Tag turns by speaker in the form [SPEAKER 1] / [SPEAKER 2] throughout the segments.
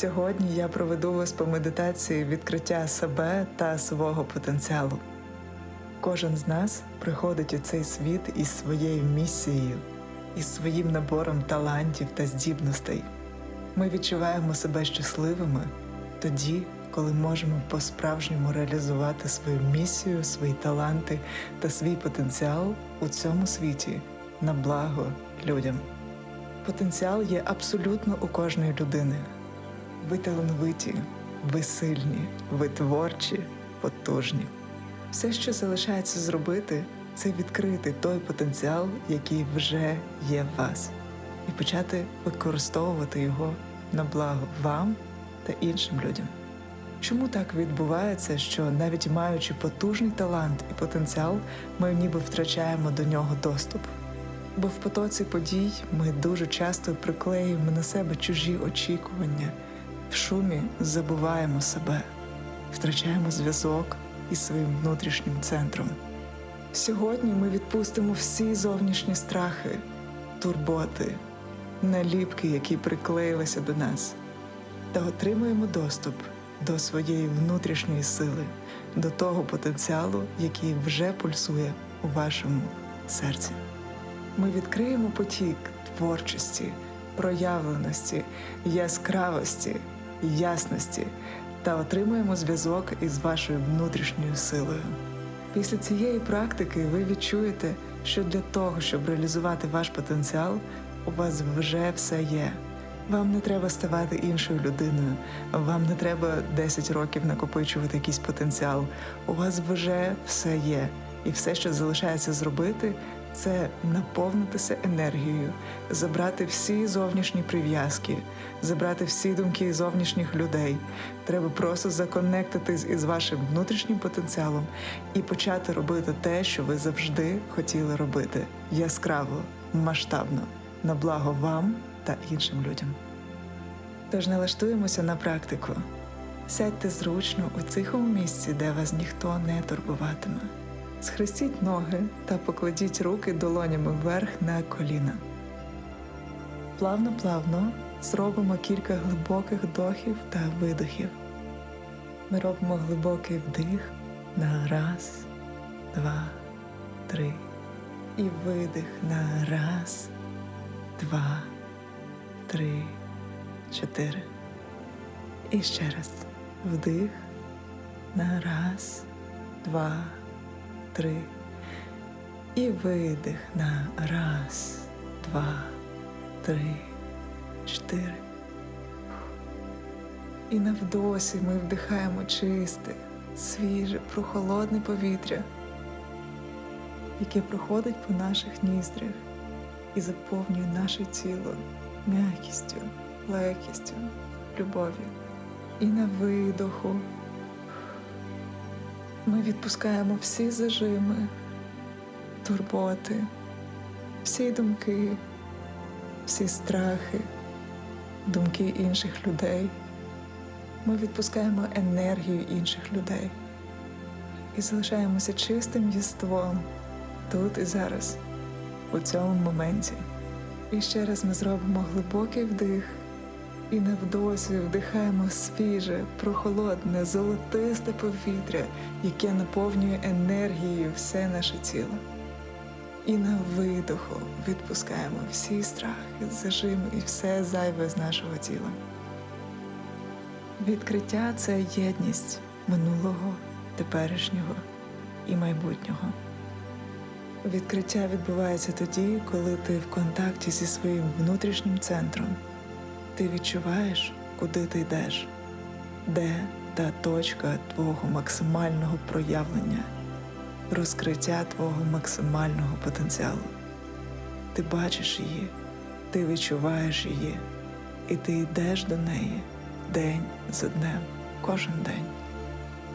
[SPEAKER 1] Сьогодні я проведу вас по медитації відкриття себе та свого потенціалу. Кожен з нас приходить у цей світ із своєю місією, із своїм набором талантів та здібностей. Ми відчуваємо себе щасливими тоді, коли можемо по-справжньому реалізувати свою місію, свої таланти та свій потенціал у цьому світі на благо людям. Потенціал є абсолютно у кожної людини. Ви талановиті, ви сильні, ви творчі, потужні. Все, що залишається зробити, це відкрити той потенціал, який вже є в вас, і почати використовувати його на благо вам та іншим людям. Чому так відбувається, що навіть маючи потужний талант і потенціал, ми ніби втрачаємо до нього доступ? Бо в потоці подій ми дуже часто приклеюємо на себе чужі очікування, в шумі забуваємо себе, втрачаємо зв'язок із своїм внутрішнім центром. Сьогодні ми відпустимо всі зовнішні страхи, турботи, наліпки, які приклеїлися до нас, та отримуємо доступ до своєї внутрішньої сили, до того потенціалу, який вже пульсує у вашому серці. Ми відкриємо потік творчості, проявленості, яскравості, ясності та отримуємо зв'язок із вашою внутрішньою силою. Після цієї практики ви відчуєте, що для того, щоб реалізувати ваш потенціал, у вас вже все є. Вам не треба ставати іншою людиною, вам не треба 10 років накопичувати якийсь потенціал. У вас вже все є, і все, що залишається зробити, це наповнитися енергією, забрати всі зовнішні прив'язки, забрати всі думки зовнішніх людей. Треба просто законектитись із вашим внутрішнім потенціалом і почати робити те, що ви завжди хотіли робити яскраво, масштабно, на благо вам та іншим людям. Тож налаштуємося на практику. Сядьте зручно у тихому місці, де вас ніхто не турбуватиме. Схрестіть ноги та покладіть руки долонями вверх на коліна. Плавно-плавно зробимо кілька глибоких вдохів та видохів. Ми робимо глибокий вдих на раз, два, три. І видих на раз, два, три, чотири. І ще раз. Вдих на раз, два, три. І видих на раз, два, три, чотири. І на вдосі ми вдихаємо чисте, свіже, прохолодне повітря, яке проходить по наших ніздрях і заповнює наше тіло м'якістю, легкістю, любов'ю. І на видоху ми відпускаємо всі зажими, турботи, всі думки, всі страхи, думки інших людей. Ми відпускаємо енергію інших людей і залишаємося чистим єством тут і зараз, у цьому моменті. І ще раз ми зробимо глибокий вдих і невдосі вдихаємо свіже, прохолодне, золотисте повітря, яке наповнює енергією все наше тіло. І на видоху відпускаємо всі страхи, зажими і все зайве з нашого тіла. Відкриття це єдність минулого, теперішнього і майбутнього. Відкриття відбувається тоді, коли ти в контакті зі своїм внутрішнім центром. Ти відчуваєш, куди ти йдеш, де та точка твого максимального проявлення, розкриття твого максимального потенціалу. Ти бачиш її, ти відчуваєш її, і ти йдеш до неї день за днем, кожен день.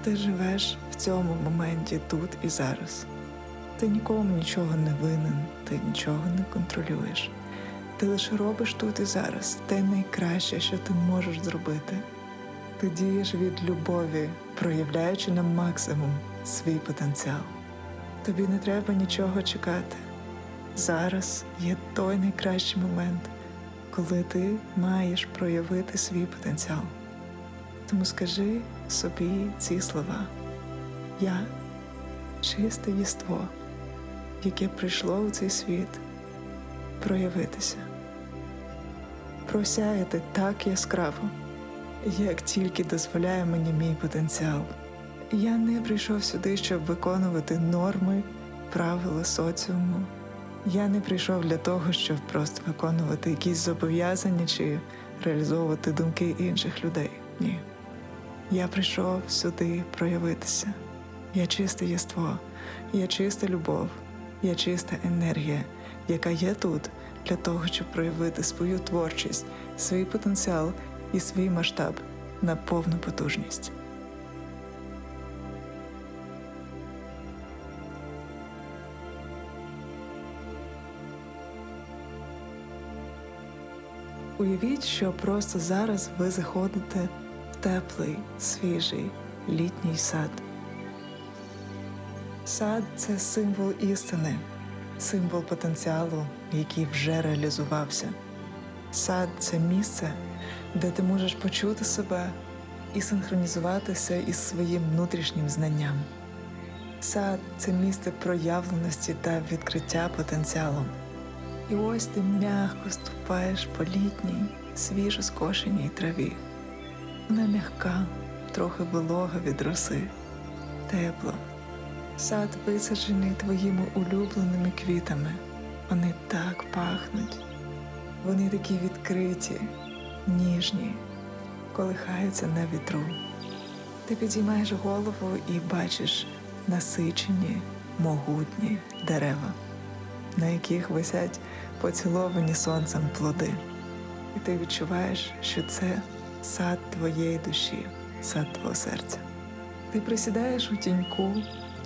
[SPEAKER 1] Ти живеш в цьому моменті тут і зараз. Ти нікому нічого не винен, ти нічого не контролюєш. Ти лише робиш тут і зараз те найкраще, що ти можеш зробити. Ти дієш від любові, проявляючи на максимум свій потенціал. Тобі не треба нічого чекати. Зараз є той найкращий момент, коли ти маєш проявити свій потенціал. Тому скажи собі ці слова: Я чисте єство, яке прийшло у цей світ проявитися, просяяти так яскраво, як тільки дозволяє мені мій потенціал. Я не прийшов сюди, щоб виконувати норми, правила соціуму. Я не прийшов для того, щоб просто виконувати якісь зобов'язання чи реалізовувати думки інших людей. Ні. Я прийшов сюди проявитися. Я чисте єство, я чиста любов, я чиста енергія, яка є тут для того, щоб проявити свою творчість, свій потенціал і свій масштаб на повну потужність. Уявіть, що просто зараз ви заходите в теплий, свіжий літній сад. Сад це символ істини, символ потенціалу, який вже реалізувався. Сад це місце, де ти можеш почути себе і синхронізуватися із своїм внутрішнім знанням. Сад це місце проявленості та відкриття потенціалу. І ось ти м'яко ступаєш по літній, свіжо скошеній траві. Вона м'яка, трохи волога від роси, тепло. Сад висаджений твоїми улюбленими квітами. Вони так пахнуть. Вони такі відкриті, ніжні, колихаються на вітру. Ти підіймаєш голову і бачиш насичені, могутні дерева на яких висять поціловані сонцем плоди. І ти відчуваєш, що це сад твоєї душі, сад твого серця. Ти присідаєш у тіньку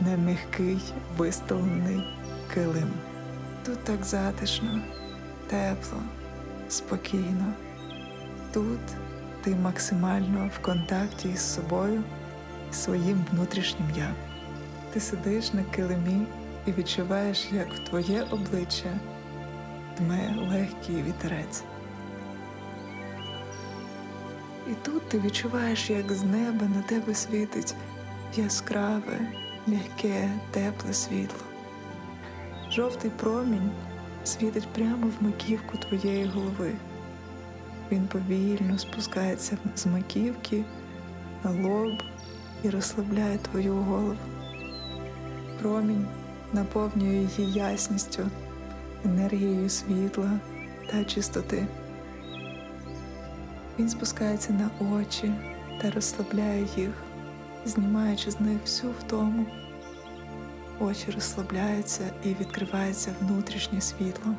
[SPEAKER 1] на м'який вистелений килим. Тут так затишно, тепло, спокійно. Тут ти максимально в контакті із собою своїм внутрішнім я. Ти сидиш на килимі і відчуваєш, як в твоє обличчя дме легкий вітерець. І тут ти відчуваєш, як з неба на тебе світить яскраве, м'яке, тепле світло. Жовтий промінь світить прямо в маківку твоєї голови. Він повільно спускається з маківки на лоб і розслабляє твою голову. Промінь наповнює її ясністю, енергією світла та чистоти. Він спускається на очі та розслабляє їх, знімаючи з них всю втому. Очі розслабляються і відкривається внутрішнє світло,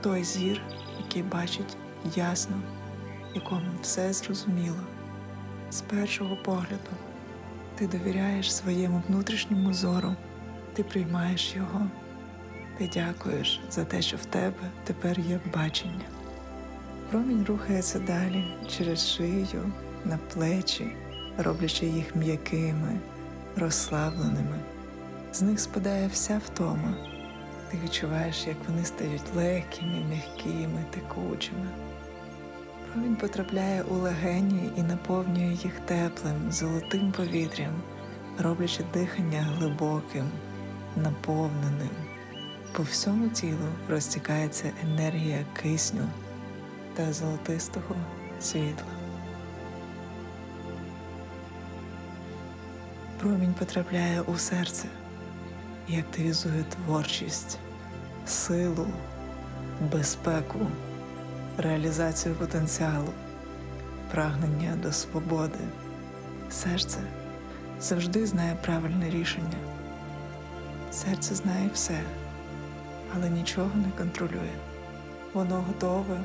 [SPEAKER 1] той зір, який бачить ясно, якому все зрозуміло. З першого погляду ти довіряєш своєму внутрішньому зору. Ти приймаєш його, ти дякуєш за те, що в тебе тепер є бачення. Промінь рухається далі через шию, на плечі, роблячи їх м'якими, розслабленими. З них спадає вся втома. Ти відчуваєш, як вони стають легкими, м'якими, текучими. Промінь потрапляє у легені і наповнює їх теплим, золотим повітрям, роблячи дихання глибоким наповненим. По всьому тілу розтікається енергія кисню та золотистого світла. Промінь потрапляє у серце і активізує творчість, силу, безпеку, реалізацію потенціалу, прагнення до свободи. Серце завжди знає правильне рішення. Серце знає все, але нічого не контролює. Воно готове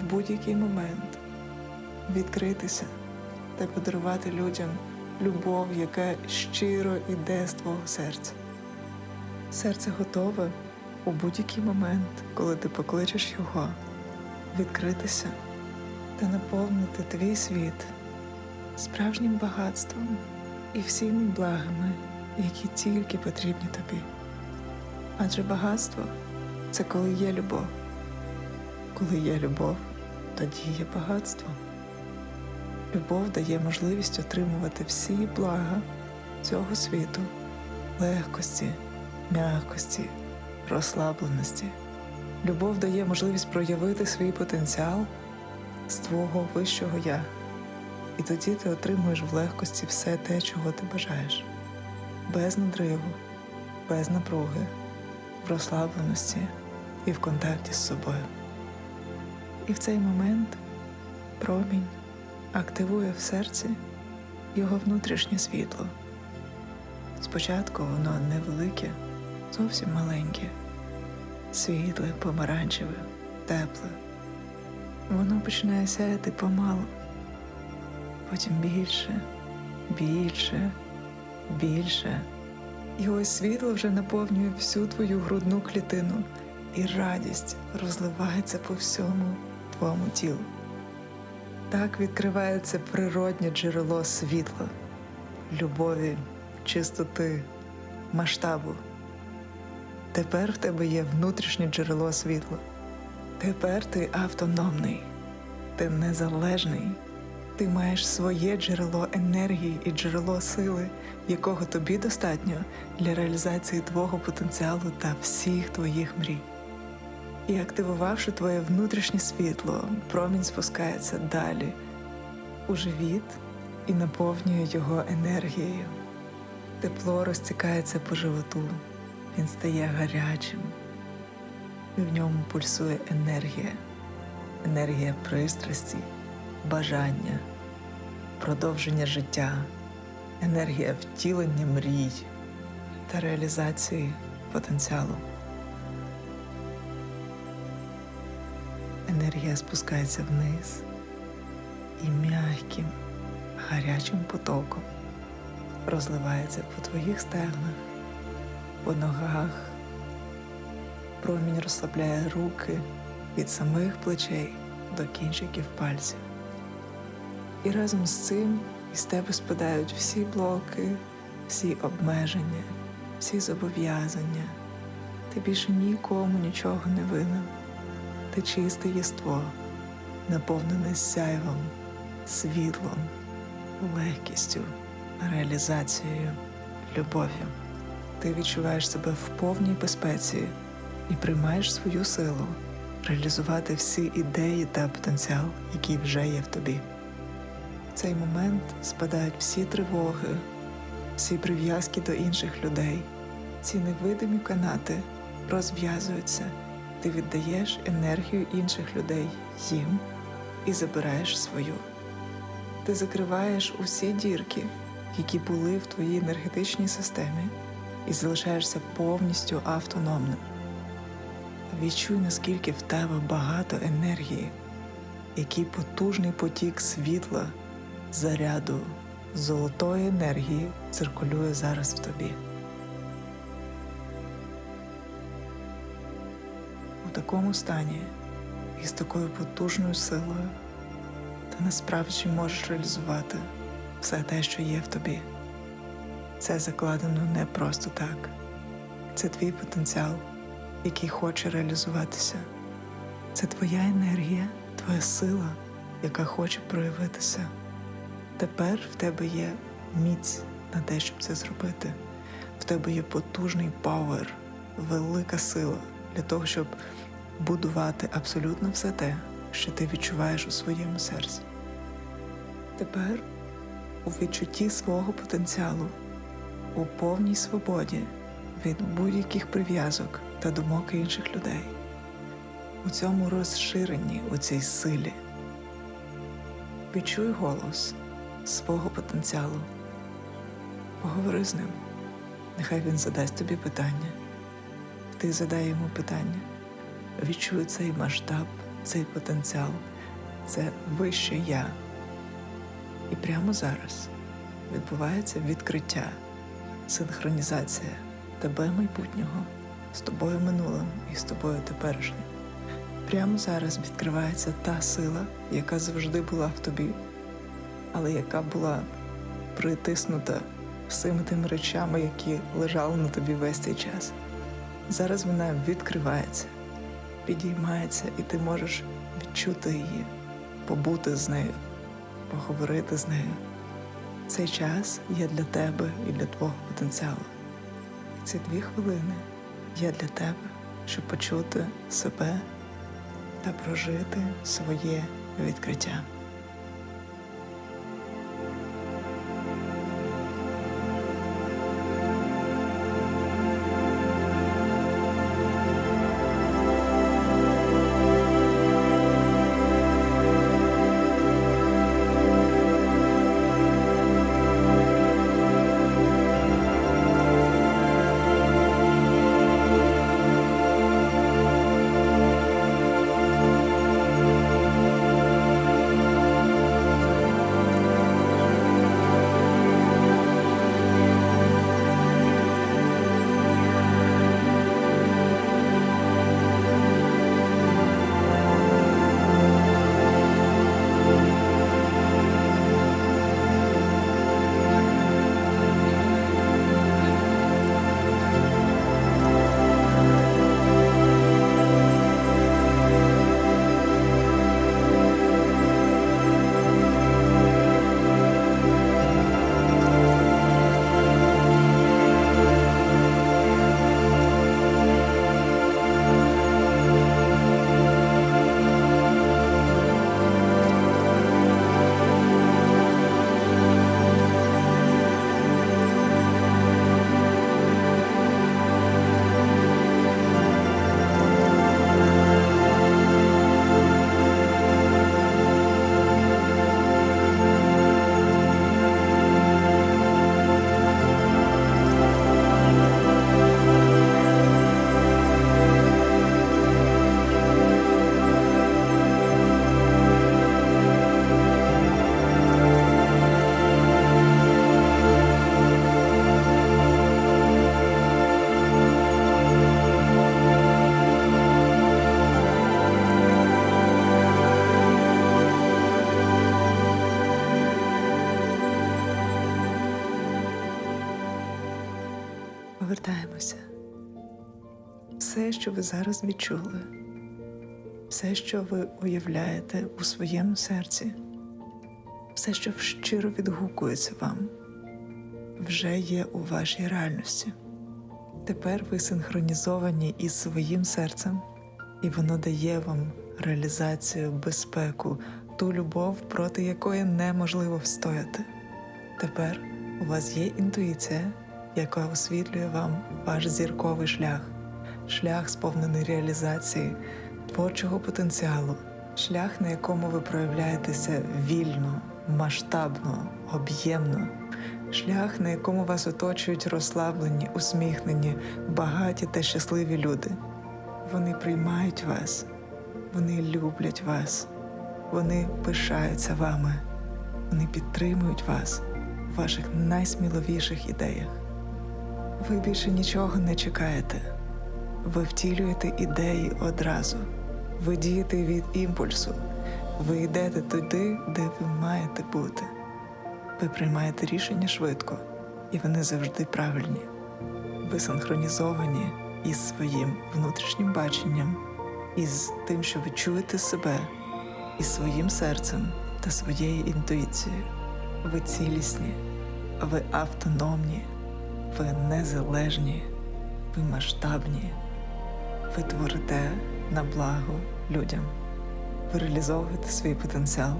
[SPEAKER 1] в будь-який момент відкритися та подарувати людям любов, яка щиро йде з твого серця. Серце готове у будь-який момент, коли ти покличеш його, відкритися та наповнити твій світ справжнім багатством і всіми благами які тільки потрібні тобі. Адже багатство це коли є любов, Коли є любов, тоді є багатство. Любов дає можливість отримувати всі блага цього світу, легкості, м'якості, розслабленості. Любов дає можливість проявити свій потенціал з твого вищого я. І тоді ти отримуєш в легкості все те, чого ти бажаєш, без надриву, без напруги, в розслабленості і в контакті з собою. І в цей момент промінь активує в серці його внутрішнє світло. Спочатку воно невелике, зовсім маленьке, світле, помаранчеве, тепле. Воно починає сяяти помалу, потім більше, більше, більше. І ось світло вже наповнює всю твою грудну клітину, і радість розливається по всьому твоєму тілу. Так відкривається природнє джерело світла, любові, чистоти, масштабу. Тепер в тебе є внутрішнє джерело світла. Тепер ти автономний, ти незалежний, ти маєш своє джерело енергії і джерело сили, якого тобі достатньо для реалізації твого потенціалу та всіх твоїх мрій. І активувавши твоє внутрішнє світло, промінь спускається далі у живіт і наповнює його енергією. Тепло розтікається по животу, він стає гарячим, і в ньому пульсує енергія, енергія пристрасті, бажання, продовження життя, енергія втілення мрій та реалізації потенціалу. Енергія спускається вниз і м'яким, гарячим потоком розливається по твоїх стегнах, по ногах. Промінь розслабляє руки від самих плечей до кінчиків пальців. І разом з цим із тебе спадають всі блоки, всі обмеження, всі зобов'язання. Ти більше нікому нічого не винен. Ти чисте єство, наповнене сяйвом, світлом, легкістю, реалізацією, любов'ю. Ти відчуваєш себе в повній безпеці і приймаєш свою силу реалізувати всі ідеї та потенціал, який вже є в тобі. В цей момент спадають всі тривоги, всі прив'язки до інших людей, ці невидимі канати розв'язуються. Ти віддаєш енергію інших людей їм і забираєш свою. Ти закриваєш усі дірки, які були в твоїй енергетичній системі, і залишаєшся повністю автономним. Відчуй, наскільки в тебе багато енергії, який потужний потік світла, заряду, золотої енергії циркулює зараз в тобі. У такому стані і з такою потужною силою ти насправді можеш реалізувати все те, що є в тобі. Це закладено не просто так. Це твій потенціал, який хоче реалізуватися. Це твоя енергія, твоя сила, яка хоче проявитися. Тепер в тебе є міць на те, щоб це зробити. В тебе є потужний пауер, велика сила для того, щоб будувати абсолютно все те, що ти відчуваєш у своєму серці. Тепер у відчутті свого потенціалу, у повній свободі від будь-яких прив'язок та думок інших людей, у цьому розширенні, у цій силі. Відчуй голос свого потенціалу. Поговори з ним. Нехай він задасть тобі питання. Ти задай йому питання. Відчуй цей масштаб, цей потенціал, це вище я. І прямо зараз відбувається відкриття, синхронізація тебе майбутнього з тобою минулим і з тобою теперішнім. Прямо зараз відкривається та сила, яка завжди була в тобі, але яка була притиснута всіми тими речами, які лежали на тобі весь цей час. Зараз вона відкривається, підіймається, і ти можеш відчути її, побути з нею, поговорити з нею. Цей час є для тебе і для твого потенціалу. І ці дві хвилини є для тебе, щоб почути себе та прожити своє відкриття. Що ви зараз відчули, все, що ви уявляєте у своєму серці, все, що щиро відгукується вам, вже є у вашій реальності. Тепер ви синхронізовані із своїм серцем, і воно дає вам реалізацію, безпеку, ту любов, проти якої неможливо встояти. Тепер у вас є інтуїція, яка освітлює вам ваш зірковий шлях, шлях сповнений реалізації, творчого потенціалу, шлях, на якому ви проявляєтеся вільно, масштабно, об'ємно, шлях, на якому вас оточують розслаблені, усміхнені, багаті та щасливі люди. Вони приймають вас, вони люблять вас, вони пишаються вами, вони підтримують вас в ваших найсміливіших ідеях. Ви більше нічого не чекаєте. Ви втілюєте ідеї одразу. Ви дієте від імпульсу. Ви йдете туди, де ви маєте бути. Ви приймаєте рішення швидко, і вони завжди правильні. Ви синхронізовані із своїм внутрішнім баченням, із тим, що ви чуєте себе, із своїм серцем та своєю інтуїцією. Ви цілісні, ви автономні. Ви незалежні, ви масштабні, ви творите на благо людям, ви реалізовуєте свій потенціал,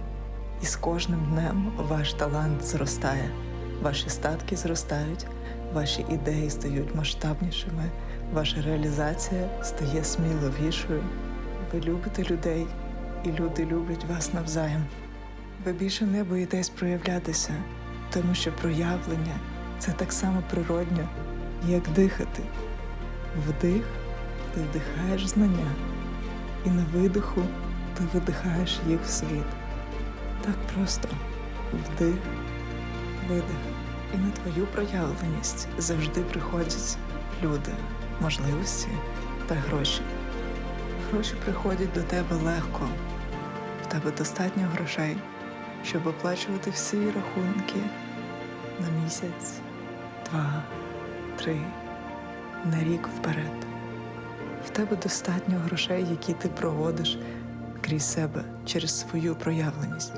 [SPEAKER 1] і з кожним днем ваш талант зростає, ваші статки зростають, ваші ідеї стають масштабнішими, ваша реалізація стає сміливішою. Ви любите людей, і люди люблять вас навзаєм. Ви більше не боїтесь проявлятися, тому що проявлення це так само природньо, як дихати. Вдих ти вдихаєш знання, і на видиху ти видихаєш їх в світ. Так просто вдих, видих. І на твою проявленість завжди приходять люди, можливості та гроші. Гроші приходять до тебе легко, в тебе достатньо грошей, щоб оплачувати всі рахунки на місяць, два, три, на рік вперед. В тебе достатньо грошей, які ти проводиш крізь себе через свою проявленість.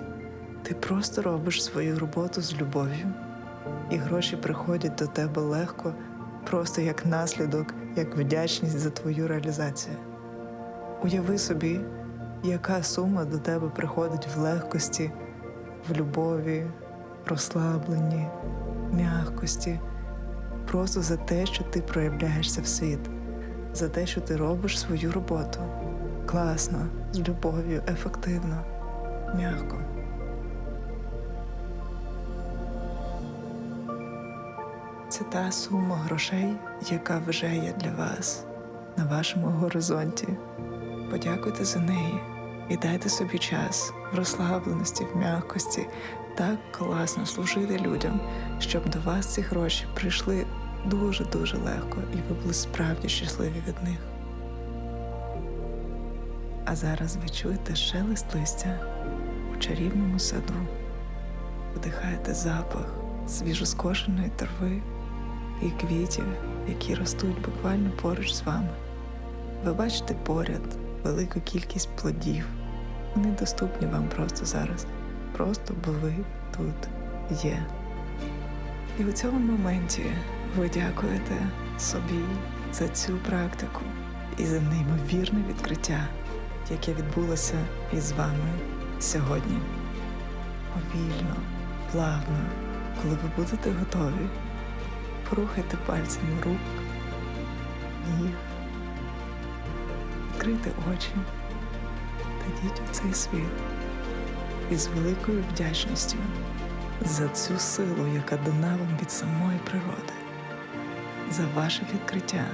[SPEAKER 1] Ти просто робиш свою роботу з любов'ю, і гроші приходять до тебе легко, просто як наслідок, як вдячність за твою реалізацію. Уяви собі, яка сума до тебе приходить в легкості, в любові, розслабленні, м'якості, просто за те, що ти проявляєшся в світ, за те, що ти робиш свою роботу класно, з любов'ю, ефективно, м'яко. Це та сума грошей, яка вже є для вас на вашому горизонті. Подякуйте за неї і дайте собі час в розслабленості, в м'якості. Так класно служити людям, щоб до вас ці гроші прийшли дуже-дуже легко, і ви були справді щасливі від них. А зараз ви чуєте шелест листя у чарівному саду, вдихаєте запах свіжоскошеної трави і квітів, які ростуть буквально поруч з вами. Ви бачите поряд велику кількість плодів. Вони доступні вам просто зараз, просто бо ви тут є. І у цьому моменті ви дякуєте собі за цю практику і за неймовірне відкриття, яке відбулося із вами сьогодні. Повільно, плавно, коли ви будете готові, порухайте пальцями рук, ніг, відкрийте очі та йдіть у цей світ із великою вдячністю за цю силу, яка дана вам від самої природи, за ваше відкриття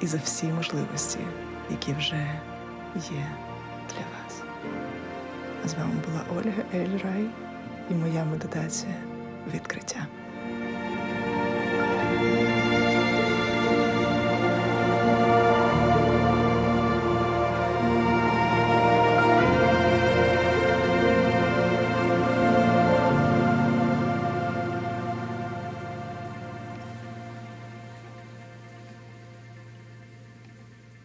[SPEAKER 1] і за всі можливості, які вже є для вас. А з вами була Ольга Ельрай і моя медитація відкриття.